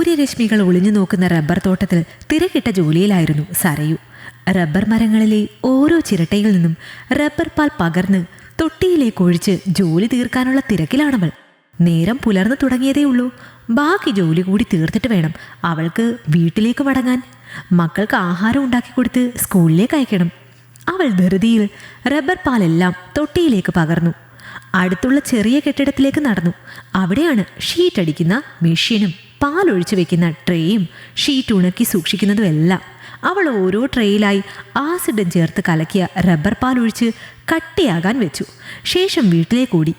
സൂര്യരശ്മികൾ ഒളിഞ്ഞു നോക്കുന്ന റബ്ബർ തോട്ടത്തിൽ തിരക്കിട്ട ജോലിയിലായിരുന്നു സരയു. റബ്ബർ മരങ്ങളിലെ ഓരോ ചിരട്ടയിൽ നിന്നും റബ്ബർ പാൽ പകർന്ന് തൊട്ടിയിലേക്ക് ഒഴിച്ച് ജോലി തീർക്കാനുള്ള തിരക്കിലാണവൾ. നേരം പുലർന്നു തുടങ്ങിയതേ ഉള്ളൂ. ബാക്കി ജോലി കൂടി തീർത്തിട്ട് വേണം അവൾക്ക് വീട്ടിലേക്ക് മടങ്ങാൻ. മക്കൾക്ക് ആഹാരം ഉണ്ടാക്കി കൊടുത്ത് സ്കൂളിലേക്ക് അയക്കണം. അവൾ ധൃതിയിൽ റബ്ബർ പാലെല്ലാം തൊട്ടിയിലേക്ക് പകർന്നു. അടുത്തുള്ള ചെറിയ കെട്ടിടത്തിലേക്ക് നടന്നു. അവിടെയാണ് ഷീറ്റ് അടിക്കുന്ന മെഷീനും പാലൊഴിച്ചു വെക്കുന്ന ട്രേയും ഷീറ്റ് ഉണക്കി സൂക്ഷിക്കുന്നതുമെല്ലാം അവൾ ഓരോ ട്രേയിലായി ആസിഡും ചേർത്ത് കലക്കിയ റബ്ബർ പാലൊഴിച്ച് കട്ടിയാകാൻ വെച്ചു. ശേഷം വീട്ടിലേക്ക് ഓടി.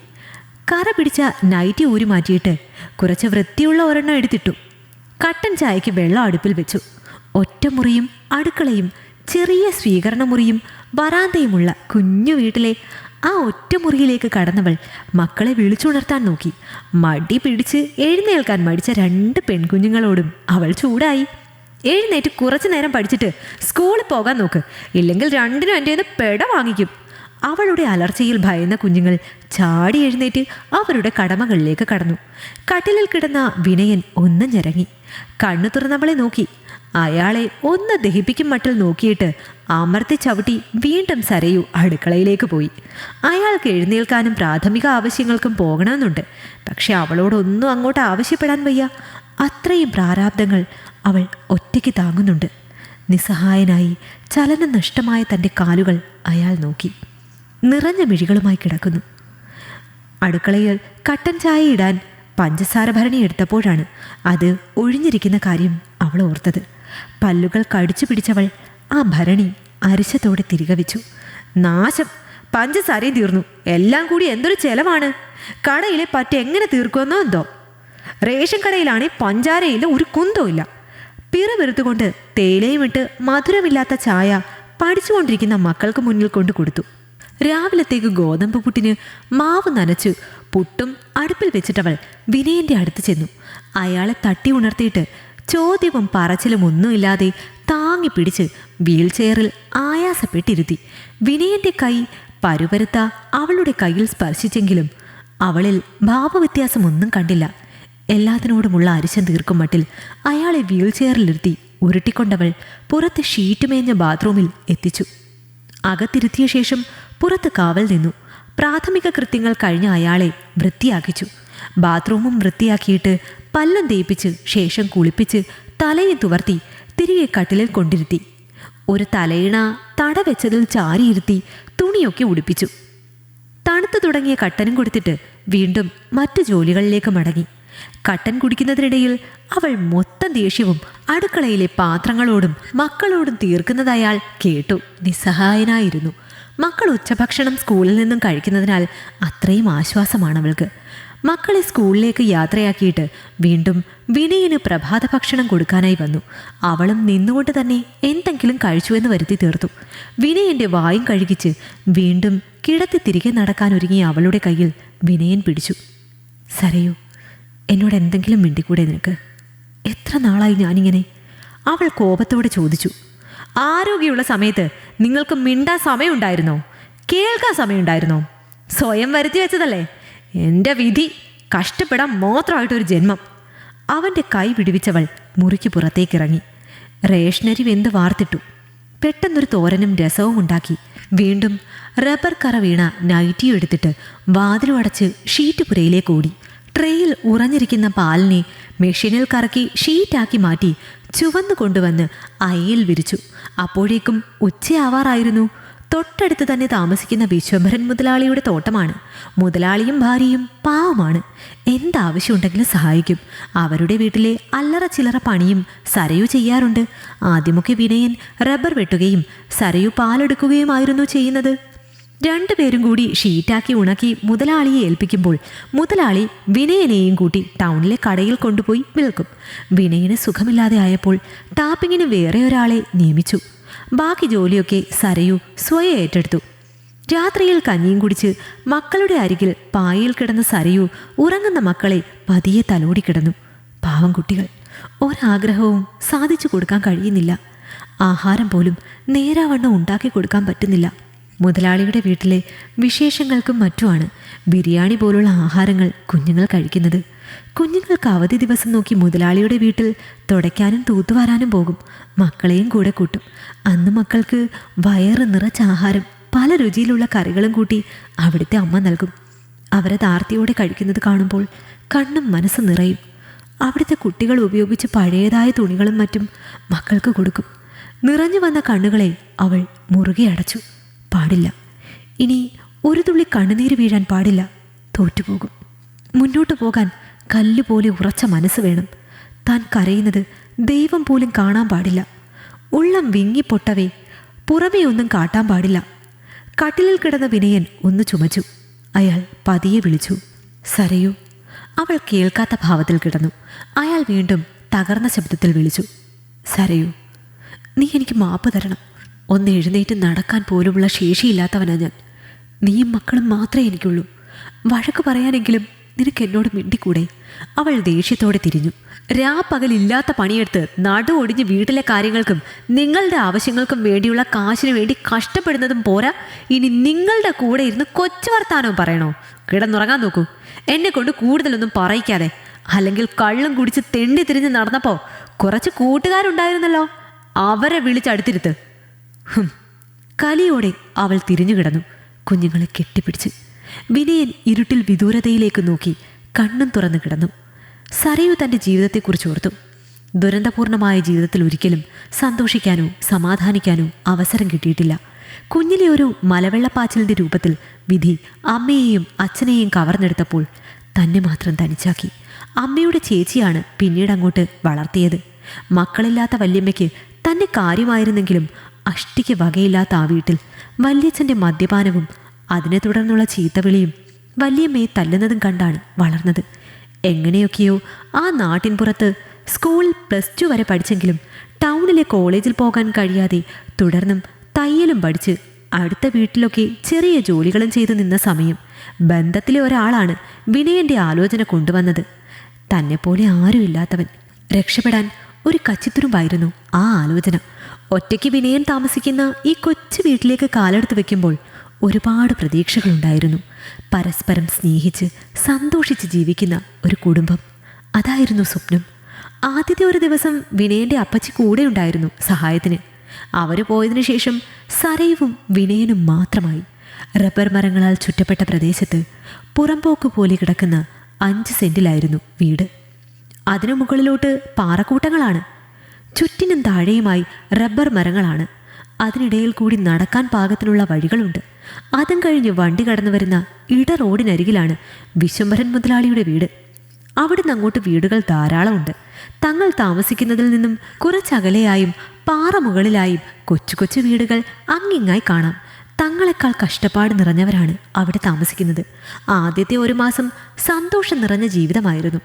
കറ പിടിച്ച നൈറ്റി ഊരി മാറ്റിയിട്ട് കുറച്ച് വൃത്തിയുള്ള ഒരെണ്ണം എടുത്തിട്ടു. കട്ടൻ ചായക്ക് വെള്ളം അടുപ്പിൽ വെച്ചു. ഒറ്റമുറിയും അടുക്കളയും ചെറിയ സ്വീകരണ മുറിയും വരാന്തയുമുള്ള കുഞ്ഞു വീട്ടിലെ ആ ഒറ്റമുറിയിലേക്ക് കടന്നവൾ മക്കളെ വിളിച്ചുണർത്താൻ നോക്കി. മടി പിടിച്ച് എഴുന്നേൽക്കാൻ മടിച്ച രണ്ട് പെൺകുഞ്ഞുങ്ങളോടും അവൾ ചൂടായി. എഴുന്നേറ്റ് കുറച്ചു നേരം പഠിച്ചിട്ട് സ്കൂളിൽ പോകാൻ നോക്ക്. ഇല്ലെങ്കിൽ രണ്ടിനും എന്റെ നിന്ന് പെട വാങ്ങിക്കും. അവളുടെ അലർച്ചയിൽ ഭയന്ന കുഞ്ഞുങ്ങൾ ചാടി എഴുന്നേറ്റ് അവരുടെ കടമകളിലേക്ക് കടന്നു. കട്ടിലിൽ കിടന്ന വിനയൻ ഒന്നും ഞരങ്ങി. കണ്ണു തുറന്നവളെ നോക്കി. അയാളെ ഒന്ന് ദഹിപ്പിക്കും മട്ടിൽ നോക്കിയിട്ട് അമർത്തി ചവിട്ടി വീണ്ടും സരയു അടുക്കളയിലേക്ക് പോയി. അയാൾക്ക് എഴുന്നേൽക്കാനും പ്രാഥമിക ആവശ്യങ്ങൾക്കും പോകണമെന്നുണ്ട്. പക്ഷെ അവളോടൊന്നും അങ്ങോട്ട് ആവശ്യപ്പെടാൻ വയ്യ. അത്രയും പ്രാരാബ്ദങ്ങൾ അവൾ ഒറ്റയ്ക്ക് താങ്ങുന്നുണ്ട്. നിസ്സഹായനായി ചലനം നഷ്ടമായ തന്റെ കാലുകൾ അയാൾ നോക്കി. നിറഞ്ഞ മിഴികളുമായി കിടക്കുന്നു. അടുക്കളയിൽ കട്ടൻ ചായ ഇടാൻ പഞ്ചസാര ഭരണി എടുത്തപ്പോഴാണ് അത് ഒഴിഞ്ഞിരിക്കുന്ന കാര്യം അവൾ ഓർത്തത്. പല്ലുകൾ കടിച്ചു പിടിച്ചവൾ ആ ഭരണി അരിശത്തോടെ തിരികെ വെച്ചു. നാശം. പഞ്ചസാരയും തീർന്നു. എല്ലാം കൂടി എന്തൊരു ചെലവാണ്? കടയിലെ പറ്റ് എങ്ങനെ തീർക്കുമെന്നോ എന്തോ. റേഷൻ കടയിലാണെ പഞ്ചാരയില്ല ഒരു കുന്തോ ഇല്ല. പിറവെറുത്തുകൊണ്ട് തേയിലയും ഇട്ട് മധുരമില്ലാത്ത ചായ പഠിച്ചുകൊണ്ടിരിക്കുന്ന മക്കൾക്ക് മുന്നിൽ കൊണ്ട് കൊടുത്തു. രാവിലത്തേക്ക് ഗോതമ്പ് പുട്ടിന് മാവ് നനച്ചു പുട്ടും അടുപ്പിൽ വെച്ചിട്ടവൾ വിനയന്റെ അടുത്ത് ചെന്നു. അയാളെ തട്ടി ഉണർത്തിയിട്ട് ചോദ്യവും പറച്ചിലും ഒന്നുമില്ലാതെ താങ്ങി പിടിച്ച് വീൽ ചെയറിൽ ആയാസപ്പെട്ടിരുത്തി. വിനയന്റെ കൈ പരുപരുത്ത അവളുടെ കയ്യിൽ സ്പർശിച്ചെങ്കിലും അവളിൽ ഭാവവ്യത്യാസമൊന്നും കണ്ടില്ല. എല്ലാത്തിനോടുമുള്ള അരിശം തീർക്കും മട്ടിൽ അയാളെ വീൽ ചെയറിലിരുത്തി ഉരുട്ടിക്കൊണ്ടവൾ പുറത്ത് ഷീറ്റ് മേഞ്ഞ ബാത്റൂമിൽ എത്തിച്ചു. അകത്തിരുത്തിയ ശേഷം പുറത്ത് കാവൽ നിന്നു. പ്രാഥമിക കൃത്യങ്ങൾ കഴിഞ്ഞ അയാളെ വൃത്തിയാക്കിച്ചു. ബാത്റൂമും വൃത്തിയാക്കിയിട്ട് പല്ലും തേപ്പിച്ച് ശേഷം കുളിപ്പിച്ച് തലയെ തുവർത്തി തിരികെ കട്ടിലിൽ കൊണ്ടിരുത്തി. ഒരു തലയിണ തട വെച്ചതിൽ ചാരിയിരുത്തി തുണിയൊക്കെ ഉടുപ്പിച്ചു. തണുത്തു തുടങ്ങിയ കട്ടനും കൊടുത്തിട്ട് വീണ്ടും മറ്റു ജോലികളിലേക്ക് മടങ്ങി. കട്ടൻ കുടിക്കുന്നതിനിടയിൽ അവൾ മൊത്തം ദേഷ്യവും അടുക്കളയിലെ പാത്രങ്ങളോടും മക്കളോടും തീർക്കുന്നത് അയാൾ കേട്ടു നിസ്സഹായനായിരുന്നു. മക്കൾ ഉച്ചഭക്ഷണം സ്കൂളിൽ നിന്നും കഴിക്കുന്നതിനാൽ അത്രയും ആശ്വാസമാണ് അവൾക്ക്. മക്കളെ സ്കൂളിലേക്ക് യാത്രയാക്കിയിട്ട് വീണ്ടും വിനയന് പ്രഭാത ഭക്ഷണം കൊടുക്കാനായി വന്നു. അവളും നിന്നുകൊണ്ട് തന്നെ എന്തെങ്കിലും കഴിച്ചു എന്ന് വരുത്തി തീർത്തു. വിനയന്റെ വായും കഴുകിച്ച് വീണ്ടും കിടത്തി തിരികെ നടക്കാൻ ഒരുങ്ങിയ അവളുടെ കയ്യിൽ വിനയൻ പിടിച്ചു. സരയൂ എന്നോട് എന്തെങ്കിലും മിണ്ടിക്കൂടെ നിനക്ക്? എത്ര നാളായി ഞാനിങ്ങനെ? അവൾ കോപത്തോടെ ചോദിച്ചു. ആരോഗ്യമുള്ള സമയത്ത് നിങ്ങൾക്ക് മിണ്ടാൻ സമയമുണ്ടായിരുന്നോ? കേൾക്കാൻ സമയമുണ്ടായിരുന്നോ? സ്വയം വരുത്തി വെച്ചതല്ലേ? എന്റെ വിധി കഷ്ടപ്പെടാൻ മാത്രമായിട്ടൊരു ജന്മം. അവന്റെ കൈ വിടുവിച്ചവൾ മുറിക്ക് പുറത്തേക്കിറങ്ങി. റേഷനരി വെന്ത് വാർത്തിട്ടു? പെട്ടെന്നൊരു തോരനും രസവും ഉണ്ടാക്കി. വീണ്ടും റബ്ബർ കറ വീണ നൈറ്റിയും എടുത്തിട്ട് വാതിലും അടച്ച് ഷീറ്റ് പുരയിലേക്ക് ഓടി. ട്രേയിൽ ഉറഞ്ഞിരിക്കുന്ന പാലിനെ മെഷീനിൽ കറക്കി ഷീറ്റാക്കി മാറ്റി ചുവന്നു കൊണ്ടുവന്ന് അയയിൽ വിരിച്ചു. അപ്പോഴേക്കും ഉച്ചയാവാറായിരുന്നു. തൊട്ടടുത്ത് തന്നെ താമസിക്കുന്ന വിശ്വംഭരൻ മുതലാളിയുടെ തോട്ടമാണ്. മുതലാളിയും ഭാര്യയും പാവമാണ്. എന്താവശ്യമുണ്ടെങ്കിലും സഹായിക്കും. അവരുടെ വീട്ടിലെ അല്ലറ ചില്ലറ പണിയും സരയു ചെയ്യാറുണ്ട്. ആദ്യമൊക്കെ വിനയൻ റബ്ബർ വെട്ടുകയും സരയു പാലെടുക്കുകയുമായിരുന്നു ചെയ്യുന്നത്. രണ്ടുപേരും കൂടി ഷീറ്റാക്കി ഉണക്കി മുതലാളിയെ ഏൽപ്പിക്കുമ്പോൾ മുതലാളി വിനയനെയും കൂട്ടി ടൗണിലെ കടയിൽ കൊണ്ടുപോയി വിൽക്കും. വിനയന് സുഖമില്ലാതെ ആയപ്പോൾ ടാപ്പിങ്ങിന് വേറെ ഒരാളെ നിയമിച്ചു. ബാക്കി ജോലിയൊക്കെ സരയു സ്വയം ഏറ്റെടുത്തു. രാത്രിയിൽ കഞ്ഞിയും കുടിച്ച് മക്കളുടെ അരികിൽ പായയിൽ കിടന്ന സരയു ഉറങ്ങുന്ന മക്കളെ പതിയെ തലോടി കിടന്നു. പാവം കുട്ടികൾ. ഒരാഗ്രഹവും സാധിച്ചു കൊടുക്കാൻ കഴിയുന്നില്ല. ആഹാരം പോലും നേരാവണ്ണം ഉണ്ടാക്കി കൊടുക്കാൻ പറ്റുന്നില്ല. മുതലാളിയുടെ വീട്ടിലെ വിശേഷങ്ങൾക്കും മറ്റുമാണ് ബിരിയാണി പോലുള്ള ആഹാരങ്ങൾ കുഞ്ഞുങ്ങൾ കഴിക്കുന്നത്. കുഞ്ഞുങ്ങൾക്ക് അവധി ദിവസം നോക്കി മുതലാളിയുടെ വീട്ടിൽ തുടയ്ക്കാനും തൂത്തുവാരാനും പോകും. മക്കളെയും കൂടെ കൂട്ടും. അന്ന് മക്കൾക്ക് വയറ് നിറച്ച ആഹാരം പല രുചിയിലുള്ള കറികളും കൂട്ടി അവിടുത്തെ അമ്മ നൽകും. അവരെ താർത്തിയോടെ കഴിക്കുന്നത് കാണുമ്പോൾ കണ്ണും മനസ്സ് നിറയും. അവിടുത്തെ കുട്ടികൾ ഉപയോഗിച്ച് പഴയതായ തുണികളും മറ്റും മക്കൾക്ക് കൊടുക്കും. നിറഞ്ഞു വന്ന കണ്ണുകളെ അവൾ മുറുകെ അടച്ചു. പാടില്ല. ഇനി ഒരു തുള്ളി കണ്ണുനീര് വീഴാൻ പാടില്ല. തോറ്റുപോകും. മുന്നോട്ട് പോകാൻ കല്ലുപോലെ ഉറച്ച മനസ്സ് വേണം. താൻ കരയുന്നത് ദൈവം പോലും കാണാൻ പാടില്ല. ഉള്ളം വിങ്ങിപ്പൊട്ടവേ പുറമേ ഒന്നും കാട്ടാൻ പാടില്ല. കട്ടിലിൽ കിടന്ന വിനയൻ ഒന്ന് ചുമച്ചു. അയാൾ പതിയെ വിളിച്ചു. സരയൂ അവൾ കേൾക്കാത്ത ഭാവത്തിൽ കിടന്നു. അയാൾ വീണ്ടും തകർന്ന ശബ്ദത്തിൽ വിളിച്ചു. സരയൂ നീ എനിക്ക് മാപ്പ് തരണം. ഒന്ന് എഴുന്നേറ്റ് നടക്കാൻ പോലുമുള്ള ശേഷിയില്ലാത്തവനാ ഞാൻ. നീയും മക്കളും മാത്രമേ എനിക്കുള്ളൂ. വഴക്ക് പറയാനെങ്കിലും നിനക്ക് എന്നോട് മിണ്ടിക്കൂടെ? അവൾ ദേഷ്യത്തോടെ തിരിഞ്ഞു. രാപ്പകലില്ലാത്ത പണിയെടുത്ത് നടു ഒടിഞ്ഞ് വീട്ടിലെ കാര്യങ്ങൾക്കും നിങ്ങളുടെ ആവശ്യങ്ങൾക്കും വേണ്ടിയുള്ള കാശിന് വേണ്ടി കഷ്ടപ്പെടുന്നതും പോരാ. ഇനി നിങ്ങളുടെ കൂടെ ഇരുന്ന് കൊച്ചു വർത്താനവും പറയണോ? കിടന്നുറങ്ങാൻ നോക്കൂ. എന്നെ കൊണ്ട് കൂടുതലൊന്നും പറയിക്കാതെ. അല്ലെങ്കിൽ കള്ളും കുടിച്ച് തെണ്ടി തിരിഞ്ഞ് നടന്നപ്പോൾ കുറച്ച് കൂട്ടുകാരുണ്ടായിരുന്നല്ലോ. അവരെ വിളിച്ചടുത്തിരുത്ത് കലിയോടെ അവൾ തിരിഞ്ഞു കിടന്നു. കുഞ്ഞുങ്ങളെ കെട്ടിപ്പിടിച്ച്. വിനയൻ ഇരുട്ടിൽ വിദൂരതയിലേക്ക് നോക്കി കണ്ണും തുറന്നു കിടന്നു. സരയു തന്റെ ജീവിതത്തെക്കുറിച്ച് ഓർത്തു. ദുരന്തപൂർണമായ ജീവിതത്തിൽ ഒരിക്കലും സന്തോഷിക്കാനോ സമാധാനിക്കാനോ അവസരം കിട്ടിയിട്ടില്ല. കുഞ്ഞിലെ ഒരു മലവെള്ളപ്പാച്ചിലിന്റെ രൂപത്തിൽ വിധി അമ്മയെയും അച്ഛനെയും കവർന്നെടുത്തപ്പോൾ തന്നെ മാത്രം തനിച്ചാക്കി. അമ്മയുടെ ചേച്ചിയാണ് പിന്നീട് അങ്ങോട്ട് വളർത്തിയത്. മക്കളില്ലാത്ത വല്യമ്മയ്ക്ക് തന്നെ കാര്യമായിരുന്നെങ്കിലും അഷ്ടിക്ക് വകയില്ലാത്ത ആ വീട്ടിൽ വല്യച്ഛന്റെ മദ്യപാനവും അതിനെ തുടർന്നുള്ള ചീത്തവിളിയും വല്യമ്മയെ തല്ലുന്നതും കണ്ടാണ് വളർന്നത്. എങ്ങനെയൊക്കെയോ ആ നാട്ടിൻപുറത്ത് സ്കൂളിൽ പ്ലസ് ടു വരെ പഠിച്ചെങ്കിലും ടൗണിലെ കോളേജിൽ പോകാൻ കഴിയാതെ തുടർന്നും തയ്യലും പഠിച്ച് അടുത്ത വീട്ടിലൊക്കെ ചെറിയ ജോലികളും ചെയ്തു നിന്ന സമയം ബന്ധത്തിലെ ഒരാളാണ് വിനയന്റെ ആലോചന കൊണ്ടുവന്നത്. തന്നെപ്പോലെ ആരുമില്ലാത്തവൻ രക്ഷപ്പെടാൻ ഒരു കച്ചിത്തുരുമ്പായിരുന്നു ആ ആലോചന. ഒറ്റയ്ക്ക് വിനയൻ താമസിക്കുന്ന ഈ കൊച്ചു വീട്ടിലേക്ക് കാലെടുത്ത് വെക്കുമ്പോൾ ഒരുപാട് പ്രതീക്ഷകളുണ്ടായിരുന്നു. പരസ്പരം സ്നേഹിച്ച് സന്തോഷിച്ച് ജീവിക്കുന്ന ഒരു കുടുംബം. അതായിരുന്നു സ്വപ്നം. ആദ്യത്തെ ഒരു ദിവസം വിനയന്റെ അപ്പച്ചി കൂടെ ഉണ്ടായിരുന്നു സഹായത്തിന്. അവർ പോയതിനു ശേഷം സരയുവും വിനയനും മാത്രമായി. റബ്ബർ മരങ്ങളാൽ ചുറ്റപ്പെട്ട പ്രദേശത്ത് പുറമ്പോക്ക് പോലെ കിടക്കുന്ന അഞ്ച് സെന്റിലായിരുന്നു വീട്. അതിനു മുകളിലോട്ട് പാറക്കൂട്ടങ്ങളാണ്. ചുറ്റിനും താഴെയുമായി റബ്ബർ മരങ്ങളാണ്. അതിനിടയിൽ കൂടി നടക്കാൻ പാകത്തിനുള്ള വഴികളുണ്ട്. അതും കഴിഞ്ഞ് വണ്ടി കടന്നു വരുന്ന ഇട റോഡിനരികിലാണ് വിശ്വംഭരൻ മുതലാളിയുടെ വീട്. അവിടുന്ന് അങ്ങോട്ട് വീടുകൾ ധാരാളമുണ്ട്. തങ്ങൾ താമസിക്കുന്നതിൽ നിന്നും കുറച്ചകലെയായും പാറ മുകളിലായും കൊച്ചു കൊച്ചു വീടുകൾ അങ്ങിങ്ങായി കാണാം. തങ്ങളെക്കാൾ കഷ്ടപ്പാട് നിറഞ്ഞവരാണ് അവിടെ താമസിക്കുന്നത്. ആദ്യത്തെ ഒരു മാസം സന്തോഷം നിറഞ്ഞ ജീവിതമായിരുന്നു.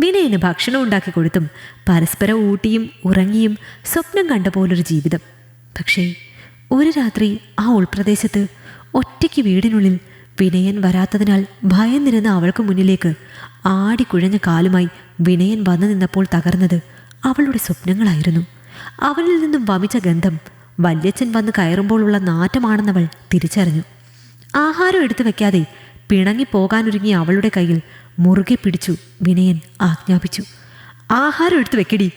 വിനയന് ഭക്ഷണം ഉണ്ടാക്കി കൊടുത്തും പരസ്പരം ഊട്ടിയും ഉറങ്ങിയും സ്വപ്നം കണ്ട പോലൊരു ജീവിതം. പക്ഷേ ഒരു രാത്രി ആ ഉൾപ്രദേശത്ത് ഒറ്റയ്ക്ക് വീടിനുള്ളിൽ വിനയൻ വരാത്തതിനാൽ ഭയം ഭയന്നിരുന്ന അവൾക്ക് മുന്നിലേക്ക് ആടിക്കുഴഞ്ഞ കാലുമായി വിനയൻ വന്നു നിന്നപ്പോൾ തകർന്നത് അവളുടെ സ്വപ്നങ്ങളായിരുന്നു. അവനിൽ നിന്നും വമിച്ച ഗന്ധം വല്യച്ഛൻ വന്ന് കയറുമ്പോഴുള്ള നാറ്റമാണെന്നവൾ തിരിച്ചറിഞ്ഞു. ആഹാരം എടുത്തു വെക്കാതെ പിണങ്ങി പോകാനൊരുങ്ങിയ അവളുടെ കയ്യിൽ മുറുകെ പിടിച്ചു വിനയൻ ആജ്ഞാപിച്ചു. ആഹാരം എടുത്തു വെക്കടി.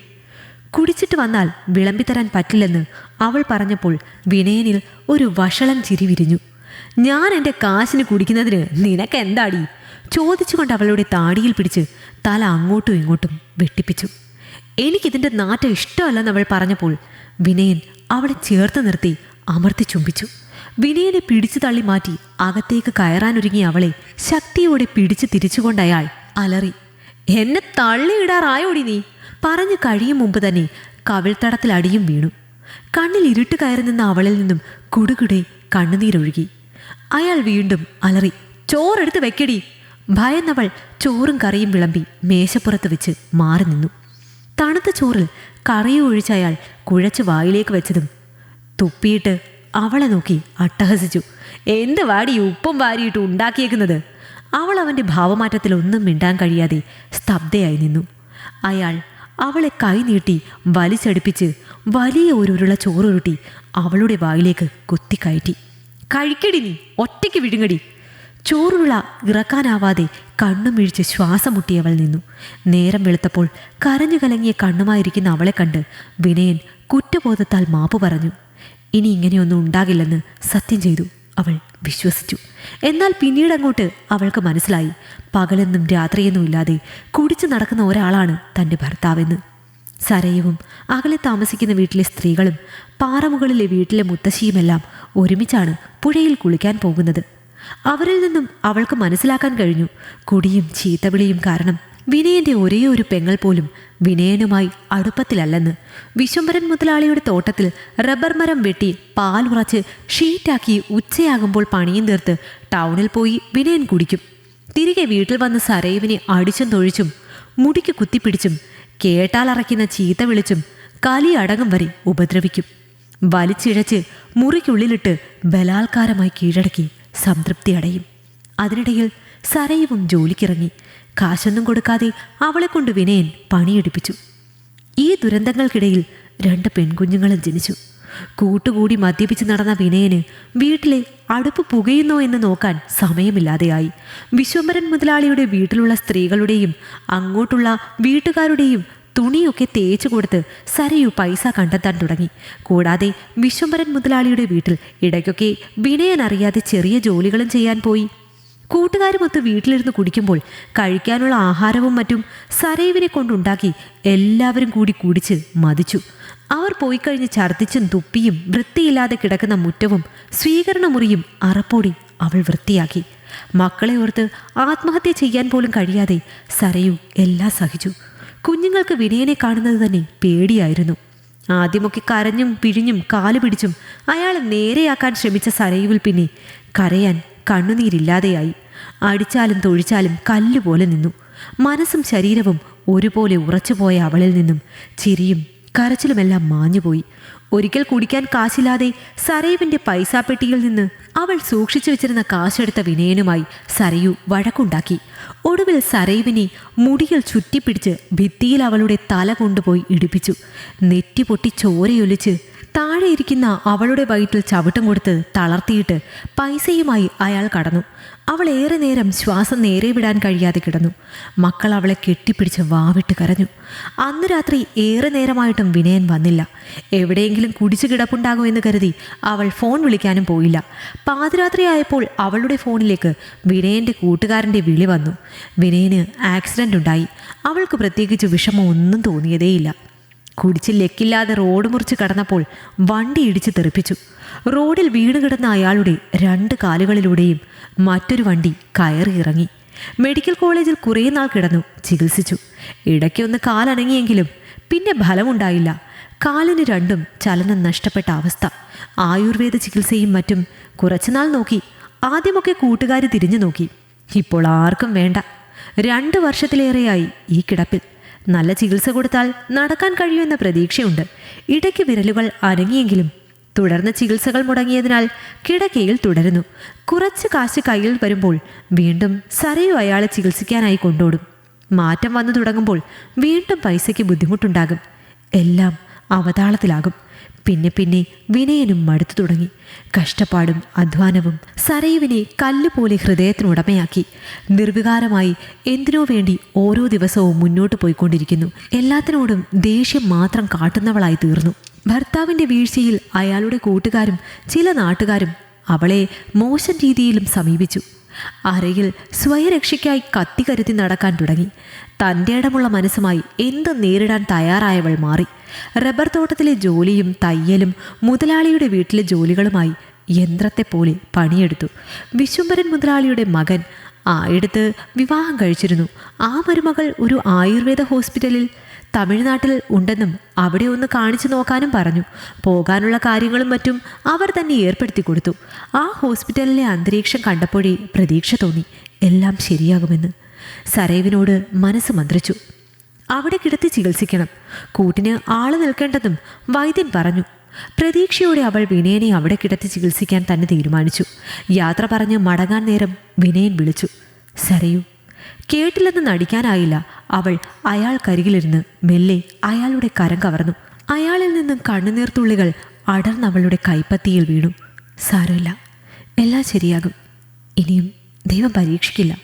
കുടിച്ചിട്ട് വന്നാൽ വിളമ്പിത്തരാൻ പറ്റില്ലെന്ന് അവൾ പറഞ്ഞപ്പോൾ വിനയനിൽ ഒരു വഷളം ചിരി വിരിഞ്ഞു. ഞാൻ എന്റെ കാശിന് കുടിക്കുന്നതിന് നിനക്ക് എന്താടി ചോദിച്ചുകൊണ്ട് അവളുടെ താടിയിൽ പിടിച്ച് തല അങ്ങോട്ടും ഇങ്ങോട്ടും വെട്ടിപ്പിച്ചു. എനിക്കിതിന്റെ നാറ്റം ഇഷ്ടമല്ലെന്ന് അവൾ പറഞ്ഞപ്പോൾ വിനയൻ അവളെ ചേർത്ത് നിർത്തി അമർത്തി ചുംബിച്ചു. വിനയനെ പിടിച്ചു തള്ളി മാറ്റി അകത്തേക്ക് കയറാനൊരുങ്ങിയ അവളെ ശക്തിയോടെ പിടിച്ചു തിരിച്ചുകൊണ്ട് അയാൾ അലറി എന്നെ തള്ളിയിടാറായോടി നീ? പറഞ്ഞു കഴിയും മുമ്പ് തന്നെ കവിൾത്തടത്തിൽ അടിയും വീണു. കണ്ണിൽ ഇരുട്ട് കയറി നിന്ന അവളിൽ നിന്നും കുടുകുടെ കണ്ണുനീരൊഴുകി. അയാൾ വീണ്ടും അലറി ചോറെടുത്ത് വെക്കടി. ഭയന്നവൾ ചോറും കറിയും വിളമ്പി മേശപ്പുറത്ത് വെച്ച് മാറി നിന്നു. തണുത്ത ചോറിൽ കറിയും ഒഴിച്ച് അയാൾ കുഴച്ച് വായിലേക്ക് വെച്ചതും തുപ്പിയിട്ട് അവളെ നോക്കി അട്ടഹസിച്ചു. എന്ത് വാടി ഉപ്പും വാരിയിട്ട് ഉണ്ടാക്കിയേക്കുന്നത്? അവൾ അവന്റെ ഭാവമാറ്റത്തിൽ ഒന്നും മിണ്ടാൻ കഴിയാതെ സ്തബ്ധയായി നിന്നു. അയാൾ അവളെ കൈ നീട്ടി വലിച്ചടുപ്പിച്ച് വലിയ ഒരു ഉരുള ചോറുരുട്ടി അവളുടെ വായിലേക്ക് കുത്തിക്കയറ്റി. കഴിക്കടി നീ ഒറ്റയ്ക്ക് വിഴുങ്ങടി. ചോറുള്ള ഇറക്കാനാവാതെ കണ്ണും വീഴ്ച ശ്വാസം മുട്ടിയവൾ നിന്നു. നേരം വെളുത്തപ്പോൾ കരഞ്ഞു കലങ്ങിയ കണ്ണുമായിരിക്കുന്ന അവളെ കണ്ട് വിനയൻ കുറ്റബോധത്താൽ മാപ്പ് പറഞ്ഞു. ഇനി ഇങ്ങനെയൊന്നും ഉണ്ടാകില്ലെന്ന് സത്യം ചെയ്തു. അവൾ വിശ്വസിച്ചു. എന്നാൽ പിന്നീട് അങ്ങോട്ട് അവൾക്ക് മനസ്സിലായി. പകലെന്നും രാത്രിയെന്നും ഇല്ലാതെ കുടിച്ചു നടക്കുന്ന ഒരാളാണ് തന്റെ ഭർത്താവെന്ന്. സരയവും അകലെ താമസിക്കുന്ന വീട്ടിലെ സ്ത്രീകളും പാറമുകളിലെ വീട്ടിലെ മുത്തശ്ശിയുമെല്ലാം ഒരുമിച്ചാണ് പുഴയിൽ കുളിക്കാൻ പോകുന്നത്. അവരിൽ നിന്നും അവൾക്ക് മനസ്സിലാക്കാൻ കഴിഞ്ഞു കുടിയും ചീത്തവിളിയും കാരണം വിനയന്റെ ഒരേ ഒരു പെങ്ങൾ പോലും വിനയനുമായി അടുപ്പത്തിലല്ലെന്ന് വിശ്വംഭരൻ മുതലാളിയുടെ തോട്ടത്തിൽ റബ്ബർ മരം വെട്ടി പാലുറച്ച് ഷീറ്റാക്കി ഉച്ചയാകുമ്പോൾ പണിയും തീർത്ത് ടൗണിൽ പോയി വിനയൻ കുടിക്കും. തിരികെ വീട്ടിൽ വന്ന് സരയുവിനെ അടിച്ചും തൊഴിച്ചും മുടിക്ക് കുത്തിപ്പിടിച്ചും കേട്ടാലറയ്ക്കുന്ന ചീത്ത വിളിച്ചും കലി അടങ്ങും വരെ ഉപദ്രവിക്കും. വലിച്ചിഴച്ച് മുറിക്കുള്ളിലിട്ട് ബലാത്കാരമായി കീഴടക്കി സംതൃപ്തി അടയും. അതിനിടയിൽ സരയുവും ജോലിക്കിറങ്ങി. കാശൊന്നും കൊടുക്കാതെ അവളെ കൊണ്ട് വിനയൻ പണിയെടുപ്പിച്ചു. ഈ ദുരന്തങ്ങൾക്കിടയിൽ രണ്ട് പെൺകുഞ്ഞുങ്ങളും ജനിച്ചു. കൂട്ടുകൂടി മദ്യപിച്ച് നടന്ന വിനയന് വീട്ടിലെ അടുപ്പ് പുകയുന്നോ എന്ന് നോക്കാൻ സമയമില്ലാതെയായി. വിശ്വംഭരൻ മുതലാളിയുടെ വീട്ടിലുള്ള സ്ത്രീകളുടെയും അങ്ങോട്ടുള്ള വീട്ടുകാരുടെയും തുണിയൊക്കെ തേച്ചു കൊടുത്ത് സരയു പൈസ കണ്ടെത്താൻ തുടങ്ങി. കൂടാതെ വിശ്വംഭരൻ മുതലാളിയുടെ വീട്ടിൽ ഇടയ്ക്കൊക്കെ വിനയൻ അറിയാതെ ചെറിയ ജോലികളും ചെയ്യാൻ പോയി. കൂട്ടുകാരുമൊത്ത് വീട്ടിലിരുന്ന് കുടിക്കുമ്പോൾ കഴിക്കാനുള്ള ആഹാരവും മറ്റും സരയുവിനെ കൊണ്ടുണ്ടാക്കി എല്ലാവരും കൂടി കുടിച്ച് മതിച്ചു. അവർ പോയി കഴിഞ്ഞ് ഛർദ്ദിച്ചും തുപ്പിയും വൃത്തിയില്ലാതെ കിടക്കുന്ന മുറ്റവും സ്വീകരണമുറിയും അറപ്പോടി അവൾ വൃത്തിയാക്കി. മക്കളെ ഓർത്ത് ആത്മഹത്യ ചെയ്യാൻ പോലും കഴിയാതെ സരയു എല്ലാം സഹിച്ചു. കുഞ്ഞുങ്ങൾക്ക് വിനയനെ കാണുന്നത് തന്നെ പേടിയായിരുന്നു. ആദ്യമൊക്കെ കരഞ്ഞും പിഴിഞ്ഞും കാൽ പിടിച്ചും അയാളെ നേരെയാക്കാൻ ശ്രമിച്ച സരയുവിൽ പിന്നെ കരയാൻ കണ്ണുനീരില്ലാതെയായി. അടിച്ചാലും തൊഴിച്ചാലും കല്ലുപോലെ നിന്നു. മനസ്സും ശരീരവും ഒരുപോലെ ഉറച്ചുപോയ അവളിൽ നിന്നും ചിരിയും കരച്ചിലുമെല്ലാം മാഞ്ഞുപോയി. ഒരിക്കൽ കുടിക്കാൻ കാശില്ലാതെ സരയുവിന്റെ പൈസാപ്പെട്ടിയിൽ നിന്ന് അവൾ സൂക്ഷിച്ചു വെച്ചിരുന്ന കാശെടുത്ത വിനയനുമായി സരയു വഴക്കുണ്ടാക്കി. ഒടുവിൽ സരയുവിനെ മുടിയിൽ ചുറ്റിപ്പിടിച്ച് ഭിത്തിയിൽ അവളുടെ തല കൊണ്ടുപോയി ഇടിപ്പിച്ചു. നെറ്റി പൊട്ടി ചോരയൊലിച്ച് താഴെ ഇരിക്കുന്ന അവളുടെ വയറ്റിൽ ചവിട്ടം കൊടുത്ത് തളർത്തിയിട്ട് പൈസയുമായി അയാൾ കടന്നു. അവൾ ഏറെ നേരം ശ്വാസം നേരെ വിടാൻ കഴിയാതെ കിടന്നു. മക്കൾ അവളെ കെട്ടിപ്പിടിച്ച് വാവിട്ട് കരഞ്ഞു. അന്ന് രാത്രി ഏറെ നേരമായിട്ടും വിനയൻ വന്നില്ല. എവിടെയെങ്കിലും കുടിച്ചു കിടപ്പുണ്ടാകുമെന്ന് കരുതി അവൾ ഫോൺ വിളിക്കാനും പോയില്ല. പാതിരാത്രി ആയപ്പോൾ അവളുടെ ഫോണിലേക്ക് വിനയന്റെ കൂട്ടുകാരന്റെ വിളി വന്നു. വിനയന് ആക്സിഡന്റ് ഉണ്ടായി. അവൾക്ക് പ്രത്യേകിച്ച് വിഷമം ഒന്നും തോന്നിയതേയില്ല. കുടിച്ച് ലെക്കില്ലാതെ റോഡ് മുറിച്ച് കടന്നപ്പോൾ വണ്ടി ഇടിച്ച് തെറിപ്പിച്ചു. റോഡിൽ വീണ് കിടന്ന അയാളുടെ രണ്ട് കാലുകളിലൂടെയും മറ്റൊരു വണ്ടി കയറി ഇറങ്ങി. മെഡിക്കൽ കോളേജിൽ കുറേ നാൾ കിടന്നു ചികിത്സിച്ചു. ഇടയ്ക്കൊന്ന് കാലണങ്ങിയെങ്കിലും പിന്നെ ഫലമുണ്ടായില്ല. കാലിന് രണ്ടും ചലനം നഷ്ടപ്പെട്ട അവസ്ഥ. ആയുർവേദ ചികിത്സയും മറ്റും കുറച്ചുനാൾ നോക്കി ആദ്യമൊക്കെ കൂട്ടുകാർ തിരിഞ്ഞു നോക്കി. ഇപ്പോൾ ആർക്കും വേണ്ട. രണ്ട് വർഷത്തിലേറെയായി ഈ കിടപ്പിൽ. നല്ല ചികിത്സ കൊടുത്താൽ നടക്കാൻ കഴിയുമെന്ന പ്രതീക്ഷയുണ്ട്. ഇടയ്ക്ക് വിരലുകൾ അനങ്ങിയെങ്കിലും തുടർന്ന് ചികിത്സകൾ മുടങ്ങിയതിനാൽ കിടക്കയിൽ തുടരുന്നു. കുറച്ച് കാശ് കയ്യിൽ വരുമ്പോൾ വീണ്ടും സരയു അയാളെ ചികിത്സിക്കാനായി കൊണ്ടോടും. മാറ്റം വന്നു തുടങ്ങുമ്പോൾ വീണ്ടും പൈസയ്ക്ക് ബുദ്ധിമുട്ടുണ്ടാകും. എല്ലാം അവതാളത്തിലാകും. പിന്നെ പിന്നെ വിനയനും മടുത്തു തുടങ്ങി. കഷ്ടപ്പാടും അധ്വാനവും സരയുവിനെ കല്ലുപോലെ ഹൃദയത്തിനുടമയാക്കി. നിർവികാരമായി എന്തിനോ വേണ്ടി ഓരോ ദിവസവും മുന്നോട്ട് പോയിക്കൊണ്ടിരിക്കുന്നു. എല്ലാത്തിനോടും ദേഷ്യം മാത്രം കാട്ടുന്നവളായി തീർന്നു. ഭർത്താവിന്റെ വീഴ്ചയിൽ അയാളുടെ കൂട്ടുകാരും ചില നാട്ടുകാരും അവളെ മോശം രീതിയിലും സമീപിച്ചു. അരയിൽ സ്വയരക്ഷയ്ക്കായി കത്തി കരുതി നടക്കാൻ തുടങ്ങി. തന്റെ ഇടമുള്ള മനസ്സുമായി എന്ത് നേരിടാൻ തയ്യാറായവൾ മാറി. റബ്ബർ തോട്ടത്തിലെ ജോലിയും തയ്യലും മുതലാളിയുടെ വീട്ടിലെ ജോലികളുമായി യന്ത്രത്തെ പോലെ പണിയെടുത്തു. വിശ്വംഭരൻ മുതലാളിയുടെ മകൻ ആയിടത്ത് വിവാഹം കഴിച്ചിരുന്നു. ആ മരുമകൾ ഒരു ആയുർവേദ ഹോസ്പിറ്റലിൽ തമിഴ്നാട്ടിൽ ഉണ്ടെന്നും അവിടെ ഒന്ന് കാണിച്ചു നോക്കാനും പറഞ്ഞു. പോകാനുള്ള കാര്യങ്ങളും മറ്റും അവർ തന്നെ ഏർപ്പെടുത്തി കൊടുത്തു. ആ ഹോസ്പിറ്റലിലെ അന്തരീക്ഷം കണ്ടപ്പോഴേ പ്രതീക്ഷ തോന്നി. എല്ലാം ശരിയാകുമെന്ന്. സരൈവിനോട് മനസ്സ് മന്ത്രിച്ചു. അവിടെ കിടത്തി ചികിത്സിക്കണം. കൂട്ടിന് ആൾ നിൽക്കേണ്ടതും വൈദ്യൻ പറഞ്ഞു. പ്രതീക്ഷയോടെ അവൾ വിനയനെ അവിടെ കിടത്തി ചികിത്സിക്കാൻ തന്നെ തീരുമാനിച്ചു. യാത്ര പറഞ്ഞ് മടങ്ങാൻ നേരം വിനയൻ വിളിച്ചു. സരയു കേട്ടില്ലെന്ന് നടിക്കാനായില്ല. അവൾ അയാൾക്കരികിലിരുന്ന് മെല്ലെ അയാളുടെ കരം കവർന്നു. അയാളിൽ നിന്നും കണ്ണുനീർത്തുള്ളികൾ അടർന്നവളുടെ കൈപ്പത്തിയിൽ വീണു. സാരമില്ല എല്ലാം ശരിയാകും. ഇനിയും ദൈവം പരീക്ഷിക്കില്ല.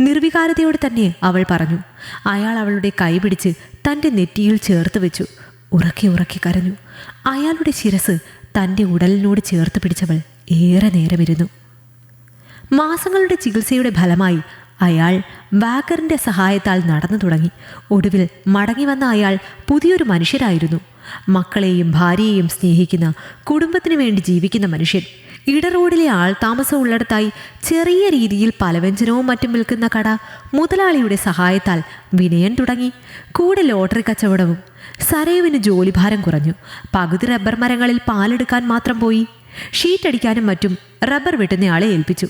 നിർവികാരതയോടെ തന്നെ അവൾ പറഞ്ഞു. അയാൾ അവളുടെ കൈ പിടിച്ച് തന്റെ നെറ്റിയിൽ ചേർത്ത് വെച്ചു. ഉറക്കി ഉറക്കി കരഞ്ഞു. അയാളുടെ ശിരസ് തന്റെ ഉടലിനോട് ചേർത്ത് പിടിച്ചവൾ ഏറെ നേരമിരുന്നു. മാസങ്ങളുടെ ചികിത്സയുടെ ഫലമായി അയാൾ വാഗറിന്റെ സഹായത്താൽ നടന്നു തുടങ്ങി. ഒടുവിൽ മടങ്ങി വന്ന അയാൾ പുതിയൊരു മനുഷ്യരായിരുന്നു. മക്കളെയും ഭാര്യയെയും സ്നേഹിക്കുന്ന കുടുംബത്തിനു വേണ്ടി ജീവിക്കുന്ന മനുഷ്യൻ. ഇടറോഡിലെ ആൾ താമസം ഉള്ളിടത്തായി ചെറിയ രീതിയിൽ പലവ്യഞ്ജനവും മറ്റും വിൽക്കുന്ന കട മുതലാളിയുടെ സഹായത്താൽ വിനയൻ തുടങ്ങി. കൂടെ ലോട്ടറി കച്ചവടവും. സരയുവിന് ജോലിഭാരം കുറഞ്ഞു. പകുതി റബ്ബർ മരങ്ങളിൽ പാലെടുക്കാൻ മാത്രം പോയി. ഷീറ്റ് അടിക്കാനും മറ്റും റബ്ബർ വെട്ടുന്നയാളെ ഏൽപ്പിച്ചു.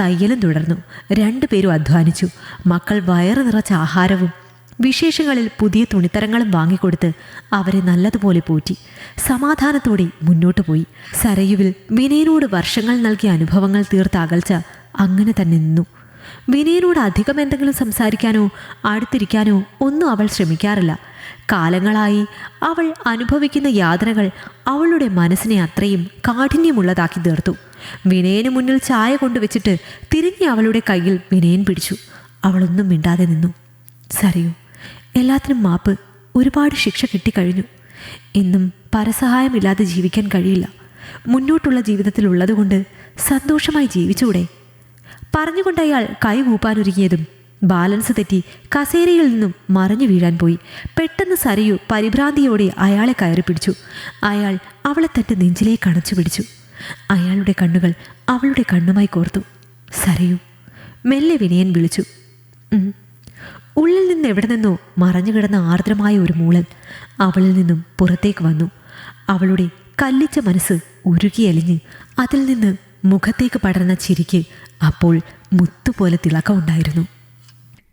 തയ്യലും തുടർന്നു. രണ്ടുപേരും അധ്വാനിച്ചു. മക്കൾ വയറ് നിറച്ച ആഹാരവും വിശേഷങ്ങളിൽ പുതിയ തുണിത്തരങ്ങളും വാങ്ങിക്കൊടുത്ത് അവരെ നല്ലതുപോലെ പോറ്റി. സമാധാനത്തോടെ മുന്നോട്ടു പോയി. സരയുവിൽ വിനയനോട് വർഷങ്ങൾ നൽകിയ അനുഭവങ്ങൾ തീർത്ത അകൽച്ച അങ്ങനെ തന്നെ നിന്നു. വിനയനോട് അധികം എന്തെങ്കിലും സംസാരിക്കാനോ അടുത്തിരിക്കാനോ ഒന്നും അവൾ ശ്രമിക്കാറില്ല. കാലങ്ങളായി അവൾ അനുഭവിക്കുന്ന യാതനകൾ അവളുടെ മനസ്സിനെ അത്രയും കാഠിന്യമുള്ളതാക്കി തീർത്തു. വിനയന് മുന്നിൽ ചായ കൊണ്ടുവച്ചിട്ട് തിരിഞ്ഞ് അവളുടെ കയ്യിൽ വിനയൻ പിടിച്ചു. അവളൊന്നും മിണ്ടാതെ നിന്നു. സറിയൂ എല്ലാത്തിനും മാപ്പ്. ഒരുപാട് ശിക്ഷ കിട്ടിക്കഴിഞ്ഞു. ഇന്നും പരസഹായമില്ലാതെ ജീവിക്കാൻ കഴിയില്ല. മുന്നോട്ടുള്ള ജീവിതത്തിൽ ഉള്ളതുകൊണ്ട് സന്തോഷമായി ജീവിച്ചൂടെ പറഞ്ഞുകൊണ്ട് അയാൾ കൈ കൂപ്പാനൊരുങ്ങിയതും ബാലൻസ് തെറ്റി കസേരയിൽ നിന്നും മറിഞ്ഞു വീഴാൻ പോയി. പെട്ടെന്ന് സരയു പരിഭ്രാന്തിയോടെ അയാളെ കയറി പിടിച്ചു. അയാൾ അവളെ തന്റെ നെഞ്ചിലേക്ക് അണച്ചു പിടിച്ചു. അയാളുടെ കണ്ണുകൾ അവളുടെ കണ്ണുമായി കോർത്തു. സരയു മെല്ലെ വിനയൻ വിളിച്ചു. ഉള്ളിൽ നിന്ന് എവിടെ നിന്നോ മറഞ്ഞു കിടന്ന ആർദ്രമായ ഒരു മൂളൽ അവളിൽ നിന്നും പുറത്തേക്ക് വന്നു. അവളുടെ കല്ലിച്ച മനസ്സ് ഉരുകിയലിഞ്ഞ് അതിൽ നിന്ന് മുഖത്തേക്ക് പടർന്ന ചിരിക്ക് അപ്പോൾ മുത്തുപോലെ തിളക്കമുണ്ടായിരുന്നു